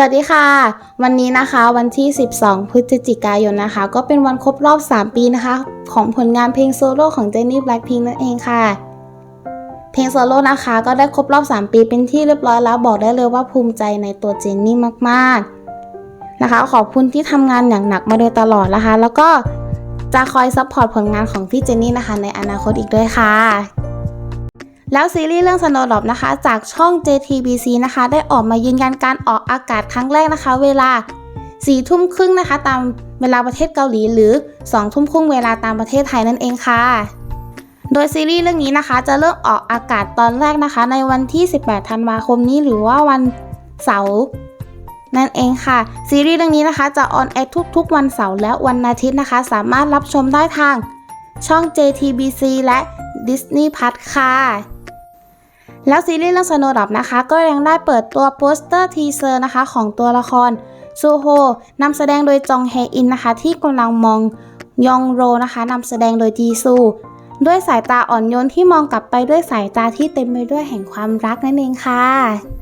สวัสดีค่ะ วันนี้นะคะวันที่ 12 พฤศจิกายนนะคะ ก็เป็นวันครบรอบ 3 ปีนะคะ ของผลงานเพลงโซโล่ของเจนนี่แบล็ k พิงนั่นเองค่ะ เพลงโซโล่นะคะ ก็ได้ครบรอบ 3 ปีเป็นที่เรียบร้อยแล้วบอกได้เลยว่าภูมิใจในตัวเจนนี่มากๆนะคะ ขอบคุณที่ทำงานอย่างหนักมาโดยตลอดนะคะ แล้วก็จะคอยซัพพอร์ตผลงานของพี่เจนนี่นะคะ ในอนาคตอีกด้วยค่ะ แล้วซีรีส์เรื่อง Snowdrop นะคะ จากช่อง JTBC นะคะ ได้ออกมายืนยันการออกอากาศครั้งแรกนะคะ เวลา4ทุ่มครึ่งนะคะ ตามเวลาประเทศเกาหลีหรือ2ทุ่มครึ่งเวลาตามประเทศไทยนั่นเองค่ะโดยซีรีส์เรื่องนี้นะคะ จะเริ่มออกอากาศตอนแรกนะคะ ในวันที่ 18 ธันวาคมนี้หรือว่าวันเสาร์นั่นเองค่ะ ซีรีส์เรื่องนี้นะคะ จะออนแอร์ทุกๆ วันเสาร์และวันอาทิตย์นะคะ สามารถรับชมได้ทางช่อง JTBC และ Disney Plus ค่ะ แล้วซีรีส์เรื่อง Snowdrop นะคะ ก็ยังได้เปิดตัวโปสเตอร์ทีเซอร์นะคะ ของตัวละครซูโฮนำแสดงโดยจองเฮอินนะคะ ที่กำลังมองยองโรนะคะนำแสดงโดยจีซู ด้วยสายตาอ่อนโยนที่มองกลับไปด้วยสายตาที่เต็มไปด้วยแห่งความรักนั่นเองค่ะ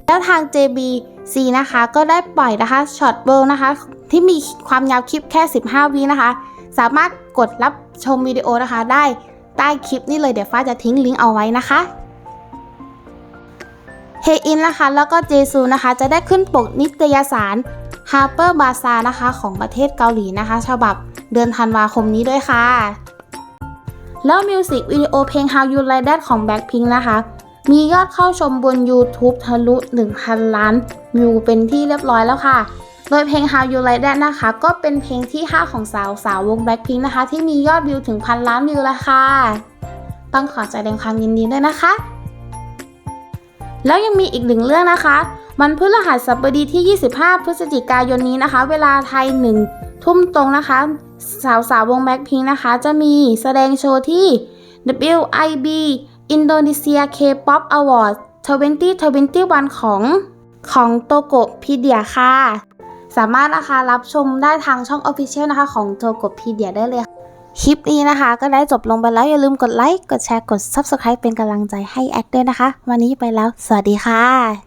แล้วทาง JBC นะคะก็ได้ปล่อยนะคะช็อตเบิลนะคะ ที่มีความยาวคลิปแค่ 15 วินะคะ สามารถกดรับชมวิดีโอนะคะได้ใต้คลิปนี้เลยเดี๋ยวฟ้าจะทิ้งลิงก์เอาไว้นะคะ เฮอินนะคะ แล้วก็เจซูนะคะ จะได้ขึ้นปกนิตยสาร Harper Bazaar นะคะ ของประเทศเกาหลีนะคะ ฉบับเดือนธันวาคมนี้ด้วยค่ะ แล้วมิวสิกวิดีโอเพลง How You Like That ของ Blackpink นะคะ มียอดเข้าชมบน YouTube ทะลุ 1,000 ล้านวิวเป็นที่เรียบร้อยแล้วค่ะ โดยเพลง How You Like That นะคะ ก็เป็นเพลงที่ 5 ของสาวสาววง Blackpink นะคะ ที่มียอดวิวถึงพันล้านวิวแล้วค่ะ ต้องขอแสดงความยินดีด้วยนะคะ แล้วยังมีอีกหนึ่งเรื่องนะคะวันพฤหัสบดีที่ 25 พฤศจิกายนนี้นะคะ เวลาไทย 1 ทุ่มตรงนะคะ สาวสาววงแบ็คพิงนะคะ จะมีแสดงโชว์ที่ WIB Indonesia K-pop Awards 2021 ของของโตโกพีเดียค่ะ สามารถนะคะรับชมได้ทางช่อง Official นะคะของโตโกพีเดียได้เลย คลิปนี้นะคะ ก็ได้จบลงไปแล้วอย่าลืมกดไลค์ กดแชร์ กด Subscribe เป็นกำลังใจให้แอดด้วยนะคะ วันนี้ไปแล้ว สวัสดีค่ะ